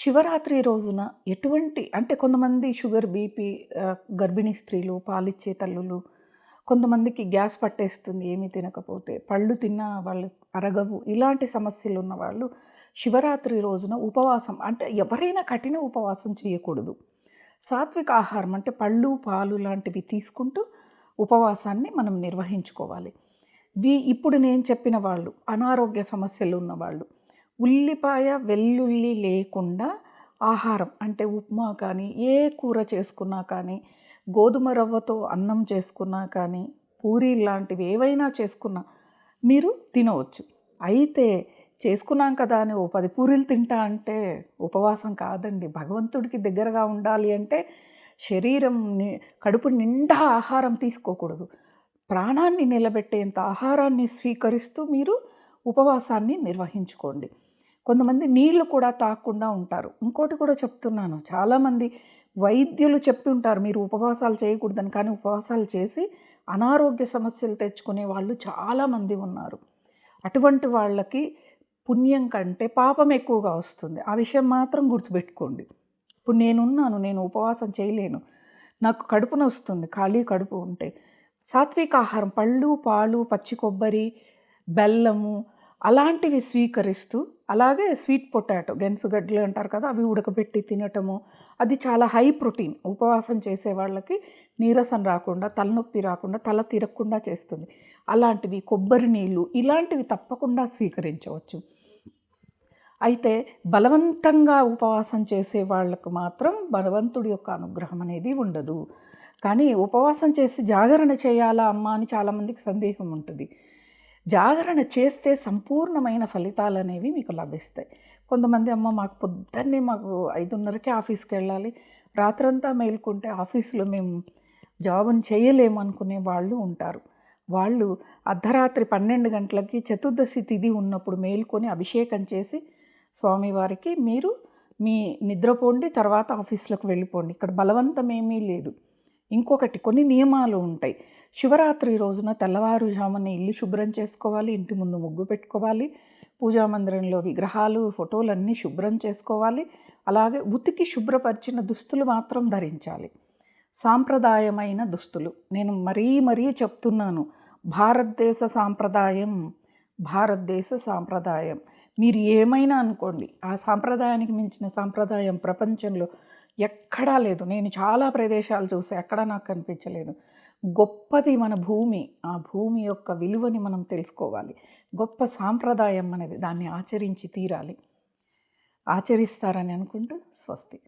శివరాత్రి రోజున ఎటువంటి అంటే కొంతమంది షుగర్ బీపీ గర్భిణీ స్త్రీలు పాలిచ్చే తల్లులు కొంతమందికి గ్యాస్ పట్టేస్తుంది ఏమీ తినకపోతే పళ్ళు తిన్నా వాళ్ళు అరగవు. ఇలాంటి సమస్యలు ఉన్న వాళ్ళు శివరాత్రి రోజున ఉపవాసం అంటే ఎవరైనా కఠిన ఉపవాసం చేయకూడదు. సాత్విక ఆహారం అంటే పళ్ళు పాలు లాంటివి తీసుకుంటూ ఉపవాసాన్ని మనం నిర్వహించుకోవాలి. వీ ఇప్పుడు నేను చెప్పిన వాళ్ళు అనారోగ్య సమస్యలు ఉన్నవాళ్ళు ఉల్లిపాయ వెల్లుల్లి లేకుండా ఆహారం అంటే ఉప్మా కానీ ఏ కూర చేసుకున్నా కానీ గోధుమ రవ్వతో అన్నం చేసుకున్నా కానీ పూరీ లాంటివి ఏవైనా చేసుకున్నా మీరు తినవచ్చు. అయితే చేసుకున్నాం కదా అని ఓ పది పూరీలు తింటా అంటే ఉపవాసం కాదండి. భగవంతుడికి దగ్గరగా ఉండాలి అంటే శరీరం ని- కడుపు నిండా ఆహారం తీసుకోకూడదు. ప్రాణాన్ని నిలబెట్టేంత ఆహారాన్ని స్వీకరిస్తూ మీరు ఉపవాసాన్ని నిర్వహించుకోండి. కొంతమంది నీళ్ళు కూడా తాగకుండా ఉంటారు. ఇంకోటి కూడా చెప్తున్నాను. చాలామంది వైద్యులు చెప్పి ఉంటారు మీరు ఉపవాసాలు చేయకూడదని. కానీ ఉపవాసాలు చేసి అనారోగ్య సమస్యలు తెచ్చుకునే వాళ్ళు చాలామంది ఉన్నారు. అటువంటి వాళ్ళకి పుణ్యం కంటే పాపం ఎక్కువగా వస్తుంది. ఆ విషయం మాత్రం గుర్తుపెట్టుకోండి. ఇప్పుడు నేనున్నాను నేను ఉపవాసం చేయలేను. నాకు కడుపు నొస్తుంది ఖాళీ కడుపు ఉంటే. సాత్విక ఆహారం పళ్ళు పాలు పచ్చి కొబ్బరి బెల్లము అలాంటివి స్వీకరిస్తూ అలాగే స్వీట్ పొటాటో గెన్సుగడ్డలు అంటారు కదా అవి ఉడకబెట్టి తినటము. అది చాలా హై ప్రోటీన్. ఉపవాసం చేసే వాళ్ళకి నీరసం రాకుండా తలనొప్పి రాకుండా తల తిరగకుండా చేస్తుంది. అలాంటివి కొబ్బరి నీళ్ళు ఇలాంటివి తప్పకుండా స్వీకరించవచ్చు. అయితే బలవంతంగా ఉపవాసం చేసే వాళ్ళకు మాత్రం భగవంతుడి యొక్క అనుగ్రహం అనేది ఉండదు. కానీ ఉపవాసం చేసి జాగరణ చేయాలా అమ్మ అని చాలామందికి సందేహం ఉంటుంది. జాగరణ చేస్తే సంపూర్ణమైన ఫలితాలు అనేవి మీకు లభిస్తాయి. కొంతమంది అమ్మ మాకు పొద్దున్నే మాకు ఐదున్నరకే ఆఫీస్కి వెళ్ళాలి. రాత్రంతా మేల్కుంటే ఆఫీసులో మేము జాబుని చేయలేము అనుకునే వాళ్ళు ఉంటారు. వాళ్ళు అర్ధరాత్రి పన్నెండు గంటలకి చతుర్దశి తిథి ఉన్నప్పుడు మేల్కొని అభిషేకం చేసి స్వామివారికి మీరు మీ నిద్రపోండి తర్వాత ఆఫీస్లోకి వెళ్ళిపోండి. ఇక్కడ బలవంతం ఏమీ లేదు. ఇంకొకటి కొన్ని నియమాలు ఉంటాయి. శివరాత్రి రోజున తెల్లవారుజామున ఇల్లు శుభ్రం చేసుకోవాలి ఇంటి ముందు ముగ్గు పెట్టుకోవాలి పూజా మందిరంలో విగ్రహాలు ఫోటోలు అన్నీ శుభ్రం చేసుకోవాలి అలాగే ఉతికి శుభ్రపరిచిన దుస్తులు మాత్రం ధరించాలి. సాంప్రదాయమైన దుస్తులు. నేను మరీ మరీ చెప్తున్నాను. భారతదేశ సాంప్రదాయం భారతదేశ సాంప్రదాయం. మీరు ఏమైనా అనుకోండి ఆ సాంప్రదాయానికి మించిన సాంప్రదాయం ప్రపంచంలో ఎక్కడా లేదు. నేను చాలా ప్రదేశాలు చూసి ఎక్కడా నాకు కనిపించలేదు. గొప్పది మన భూమి. ఆ భూమి యొక్క విలువని మనం తెలుసుకోవాలి. గొప్ప సాంప్రదాయం అనేది దాన్ని ఆచరించి తీరాలి. ఆచరిస్తారని అనుకుంటూ స్వస్తి.